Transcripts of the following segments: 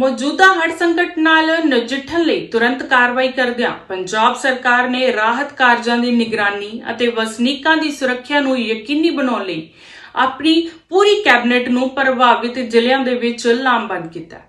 ਮੌਜੂਦਾ ਹੜ੍ਹ ਸੰਕਟ ਨਾਲ ਨਜਿੱਠਣ ਲਈ ਤੁਰੰਤ ਕਾਰਵਾਈ ਕਰਦਿਆਂ ਪੰਜਾਬ ਸਰਕਾਰ ਨੇ ਰਾਹਤ ਕਾਰਜਾਂ ਦੀ ਨਿਗਰਾਨੀ ਅਤੇ ਵਸਨੀਕਾਂ ਦੀ ਸੁਰੱਖਿਆ ਨੂੰ ਯਕੀਨੀ ਬਣਾਉਣ ਲਈ ਆਪਣੀ ਪੂਰੀ ਕੈਬਨਿਟ ਨੂੰ ਪ੍ਰਭਾਵਿਤ ਜ਼ਿਲ੍ਹਿਆਂ ਦੇ ਵਿੱਚ ਲਾਮਬੰਦ ਕੀਤਾ।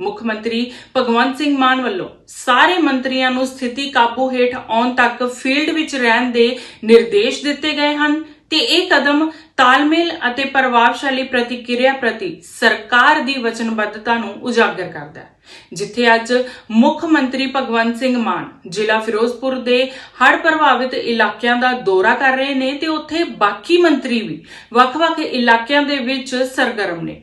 ਮੁੱਖ ਮੰਤਰੀ ਭਗਵੰਤ ਸਿੰਘ ਮਾਨ ਵੱਲੋਂ ਸਾਰੇ ਮੰਤਰੀਆਂ ਨੂੰ ਸਥਿਤੀ ਕਾਬੂ ਹੇਠ ਆਉਣ ਤੱਕ ਫੀਲਡ ਵਿੱਚ ਰਹਿਣ ਦੇ ਨਿਰਦੇਸ਼ ਦਿੱਤੇ ਗਏ ਹਨ ਤੇ ਇਹ ਕਦਮ ਤਾਲਮੇਲ ਅਤੇ ਪ੍ਰਭਾਵਸ਼ਾਲੀ ਪ੍ਰਤੀਕਿਰਿਆ ਪ੍ਰਤੀ ਸਰਕਾਰ ਦੀ ਵਚਨਬੱਧਤਾ ਨੂੰ ਉਜਾਗਰ ਕਰਦਾ ਹੈ। ਜਿੱਥੇ ਅੱਜ ਮੁੱਖ ਮੰਤਰੀ ਭਗਵੰਤ ਸਿੰਘ ਮਾਨ ਜ਼ਿਲ੍ਹਾ ਫਿਰੋਜ਼ਪੁਰ ਦੇ ਹੜ੍ਹ ਪ੍ਰਭਾਵਿਤ ਇਲਾਕਿਆਂ ਦਾ ਦੌਰਾ ਕਰ ਰਹੇ ਨੇ ਤੇ ਉੱਥੇ ਬਾਕੀ ਮੰਤਰੀ ਵੀ ਵੱਖ-ਵੱਖ ਇਲਾਕਿਆਂ ਦੇ ਵਿੱਚ ਸਰਗਰਮ ਨੇ।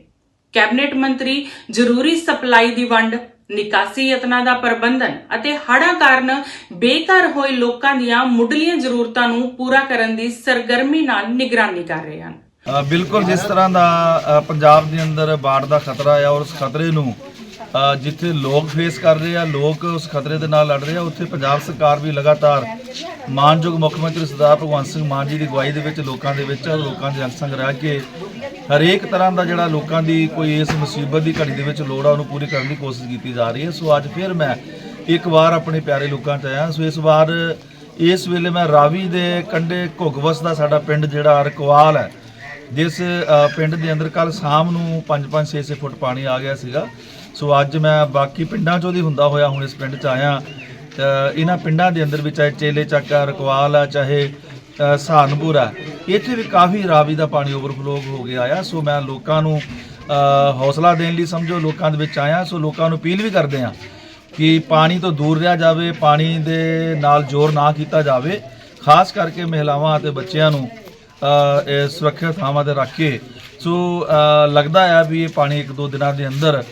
ਕੈਬਨਿਟ ਮੰਤਰੀ ਜ਼ਰੂਰੀ ਸਪਲਾਈ ਦੀ ਵੰਡ ਨਿਕਾਸੀ ਯਤਨਾਂ ਦਾ ਪ੍ਰਬੰਧਨ ਅਤੇ ਹੜ੍ਹਾਂ ਕਾਰਨ ਬੇਘਰ ਹੋਏ ਲੋਕਾਂ ਦੀਆਂ ਮੁੱਢਲੀਆਂ ਜ਼ਰੂਰਤਾਂ ਨੂੰ ਪੂਰਾ ਕਰਨ ਦੀ ਸਰਗਰਮੀ ਨਾਲ ਨਿਗਰਾਨੀ ਕਰ ਰਹੇ ਹਨ। ਬਿਲਕੁਲ ਜਿਸ ਤਰ੍ਹਾਂ ਦਾ ਪੰਜਾਬ ਦੇ ਅੰਦਰ ਬਾੜ ਦਾ ਖਤਰਾ ਆ ਔਰ ਉਸ ਖਤਰੇ ਨੂੰ ਜਿੱਥੇ ਲੋਕ ਫੇਸ ਕਰ ਰਹੇ ਆ, ਲੋਕ ਉਸ ਖਤਰੇ ਦੇ ਨਾਲ ਲੜ ਰਹੇ ਆ, ਉੱਥੇ ਪੰਜਾਬ ਸਰਕਾਰ ਵੀ ਲਗਾਤਾਰ ਮਾਨਯੋਗ ਮੁੱਖ ਮੰਤਰੀ ਸਰਦਾਰ ਭਗਵੰਤ ਸਿੰਘ ਮਾਨ ਜੀ ਦੀ ਅਗਵਾਈ ਦੇ ਵਿੱਚ ਲੋਕਾਂ ਦੇ ਵਿੱਚ ਲੋਕਾਂ ਦੇ ਅੰਗ ਸੰਗ ਰਹਿ ਕੇ ਹਰੇਕ ਤਰ੍ਹਾਂ ਦਾ ਜਿਹੜਾ ਲੋਕਾਂ ਦੀ ਕੋਈ ਇਸ ਮੁਸੀਬਤ ਦੀ ਘੜੀ ਦੇ ਵਿੱਚ ਲੋੜ ਆ ਉਹਨੂੰ ਪੂਰੀ ਕਰਨ ਦੀ ਕੋਸ਼ਿਸ਼ ਕੀਤੀ ਜਾ ਰਹੀ ਹੈ। ਸੋ ਅੱਜ ਫਿਰ ਮੈਂ ਇੱਕ ਵਾਰ ਆਪਣੇ ਪਿਆਰੇ ਲੋਕਾਂ 'ਚ ਆਇਆ। ਸੋ ਇਸ ਵਾਰ ਇਸ ਵੇਲੇ ਮੈਂ ਰਾਵੀ ਦੇ ਕੰਢੇ ਘੁੱਗਵਸ ਦਾ ਸਾਡਾ ਪਿੰਡ ਜਿਹੜਾ ਰਕਵਾਲ ਹੈ ਜਿਸ ਪਿੰਡ ਦੇ ਅੰਦਰ ਕੱਲ ਸ਼ਾਮ ਨੂੰ 5-5 6-6 ਫੁੱਟ ਪਾਣੀ ਆ ਗਿਆ ਸੀਗਾ। ਸੋ ਅੱਜ ਮੈਂ ਬਾਕੀ ਪਿੰਡਾਂ 'ਚੋਂ ਦੀ ਹੁੰਦਾ ਹੋਇਆ ਹੁਣ ਇਸ ਪਿੰਡ 'ਚ ਆਇਆ। ਤਾਂ ਇਹਨਾਂ ਪਿੰਡਾਂ ਦੇ ਅੰਦਰ ਵੀ ਚਾਹੇ ਚੇਲੇ ਚੱਕਾ ਰਕਵਾਲ ਆ ਚਾਹੇ ਅ, ਸਹਾਰਨਪੁਰ ਆ ਇੱਥੇ ਵੀ ਕਾਫੀ ਰਾਵੀ ਦਾ ਪਾਣੀ ਓਵਰਫਲੋ ਹੋ ਗਿਆ ਆ, ਸੋ ਮੈਂ ਲੋਕਾਂ ਨੂੰ ਹੌਸਲਾ ਦੇਣ ਲਈ ਸਮਝੋ, ਲੋਕਾਂ ਦੇ ਵਿੱਚ ਆਇਆ, ਸੋ ਲੋਕਾਂ ਨੂੰ ਅਪੀਲ ਵੀ ਕਰਦੇ ਆ ਕਿ ਪਾਣੀ ਤੋਂ ਦੂਰ ਰਿਹਾ ਜਾਵੇ, ਪਾਣੀ ਦੇ ਨਾਲ ਜ਼ੋਰ ਨਾ ਕੀਤਾ ਜਾਵੇ, ਖਾਸ ਕਰਕੇ ਮਹਿਲਾਵਾਂ ਅਤੇ ਬੱਚਿਆਂ ਨੂੰ ਸੁਰੱਖਿਅਤ ਥਾਵਾਂ ਤੇ ਰੱਖ ਕੇ। ਸੋ ਲੱਗਦਾ ਆ ਵੀ ਇਹ ਪਾਣੀ ਇੱਕ ਦੋ ਦਿਨਾਂ ਦੇ ਅੰਦਰ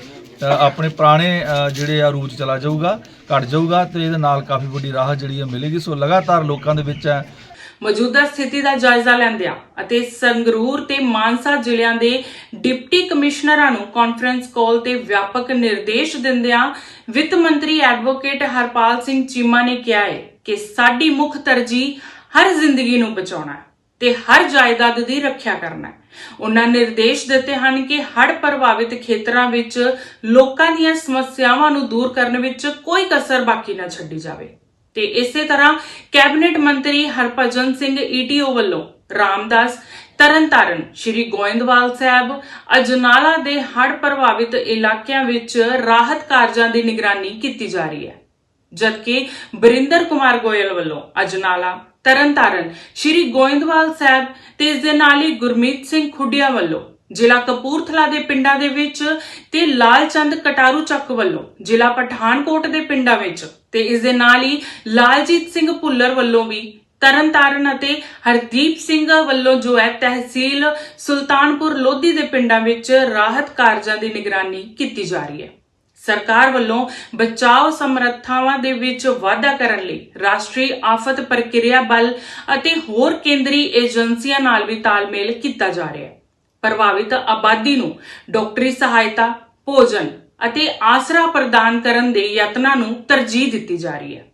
ਆਪਣੇ ਪੁਰਾਣੇ ਜਿਹੜੇ ਆ ਰੂਪ 'ਚ ਚਲਾ ਜਾਊਗਾ, ਘਟ ਜਾਊਗਾ ਤੇ ਇਹਦੇ ਨਾਲ ਕਾਫੀ ਵੱਡੀ ਰਾਹਤ ਜਿਹੜੀ ਹੈ ਮਿਲੇਗੀ। ਸੋ ਲਗਾਤਾਰ ਲੋਕਾਂ ਦੇ ਵਿੱਚ ਹੈ ਮੌਜੂਦਾ ਸਥਿਤੀ ਦਾ ਜਾਇਜ਼ਾ ਲੈਂਦਿਆਂ ਅਤੇ ਸੰਗਰੂਰ ਤੇ ਮਾਨਸਾ ਜ਼ਿਲ੍ਹਿਆਂ ਦੇ ਡਿਪਟੀ ਕਮਿਸ਼ਨਰਾਂ ਨੂੰ ਕਾਨਫਰੰਸ ਕਾਲ ਤੇ ਵਿਆਪਕ ਨਿਰਦੇਸ਼ ਦਿੰਦਿਆਂ ਵਿੱਤ ਮੰਤਰੀ ਐਡਵੋਕੇਟ ਹਰਪਾਲ ਸਿੰਘ ਚੀਮਾ ਨੇ ਕਿਹਾ ਹੈ ਕਿ ਸਾਡੀ ਮੁੱਖ ਤਰਜੀਹ ਹਰ ਜ਼ਿੰਦਗੀ ਨੂੰ ਬਚਾਉਣਾ ਹੈ ਤੇ ਹਰ ਜਾਇਦਾਦ ਦੀ ਰੱਖਿਆ ਕਰਨਾ ਹੈ। ਉਹਨਾਂ ਨਿਰਦੇਸ਼ ਦਿੱਤੇ ਹਨ ਕਿ ਹੜ੍ਹ ਪ੍ਰਭਾਵਿਤ ਖੇਤਰਾਂ ਵਿੱਚ ਲੋਕਾਂ ਦੀਆਂ ਸਮੱਸਿਆਵਾਂ ਨੂੰ ਦੂਰ ਕਰਨ ਵਿੱਚ ਕੋਈ ਕਸਰ ਬਾਕੀ ਨਾ ਛੱਡੀ ਜਾਵੇ। ਤੇ ਇਸੇ ਤਰ੍ਹਾਂ ਕੈਬਨਿਟ ਮੰਤਰੀ ਹਰਭਜਨ ਸਿੰਘ ਈਟੀਓ ਵੱਲੋਂ ਰਾਮਦਾਸ, ਤਰਨਤਾਰਨ, ਸ਼੍ਰੀ ਗੋਇੰਦਵਾਲ ਸਾਹਿਬ, ਅਜਨਾਲਾ ਦੇ ਹੜ੍ਹ ਪ੍ਰਭਾਵਿਤ ਇਲਾਕਿਆਂ ਵਿੱਚ ਰਾਹਤ ਕਾਰਜਾਂ ਦੀ ਨਿਗਰਾਨੀ ਕੀਤੀ ਜਾ ਰਹੀ ਹੈ। ਜਦਕਿ ਬਰਿੰਦਰ ਕੁਮਾਰ ਗੋਇਲ ਵੱਲੋਂ ਅਜਨਾਲਾ, ਤਰਨਤਾਰਨ, ਸ਼੍ਰੀ ਗੋਇੰਦਵਾਲ ਸਾਹਿਬ ਤੇ ਇਸ ਦੇ ਨਾਲ ਹੀ ਗੁਰਮੀਤ ਸਿੰਘ ਖੁੱਡੀਆਂ ਵੱਲੋਂ ਜ਼ਿਲ੍ਹਾ ਕਪੂਰਥਲਾ ਦੇ ਪਿੰਡਾਂ ਦੇ ਵਿੱਚ ਤੇ ਲਾਲਚੰਦ ਕਟਾਰੂ ਚੱਕ ਵੱਲੋਂ ਜ਼ਿਲ੍ਹਾ ਪਠਾਨਕੋਟ ਦੇ ਪਿੰਡਾਂ ਵਿੱਚ ਤੇ ਇਸ ਦੇ ਨਾਲ ਹੀ ਲਾਲਜੀਤ ਸਿੰਘ ਭੁੱਲਰ ਵੱਲੋਂ ਵੀ ਤਰਨਤਾਰਨ ਅਤੇ ਹਰਦੀਪ ਸਿੰਘ ਵੱਲੋਂ ਜੋ ਹੈ ਤਹਿਸੀਲ ਸੁਲਤਾਨਪੁਰ ਲੋਧੀ ਦੇ ਪਿੰਡਾਂ ਵਿੱਚ ਰਾਹਤ ਕਾਰਜਾਂ ਦੀ ਨਿਗਰਾਨੀ ਕੀਤੀ ਜਾ ਰਹੀ ਹੈ। ਸਰਕਾਰ ਵੱਲੋਂ ਬਚਾਓ ਸਮਰੱਥਾਵਾਂ ਦੇ ਵਿੱਚ ਵਾਧਾ ਕਰਨ ਲਈ ਰਾਸ਼ਟਰੀ ਆਫਤ ਪ੍ਰਕਿਰਿਆ ਬਲ ਅਤੇ ਹੋਰ ਕੇਂਦਰੀ ਏਜੰਸੀਆਂ ਨਾਲ ਵੀ ਤਾਲਮੇਲ ਕੀਤਾ ਜਾ ਰਿਹਾ ਹੈ। ਪ੍ਰਭਾਵਿਤ ਆਬਾਦੀ ਨੂੰ ਡਾਕਟਰੀ ਸਹਾਇਤਾ ਭੋਜਨ ਅਤੇ ਆਸਰਾ ਪ੍ਰਦਾਨ ਕਰਨ ਦੇ ਯਤਨਾਂ ਨੂੰ ਤਰਜੀਹ ਦਿੱਤੀ ਜਾ ਰਹੀ ਹੈ।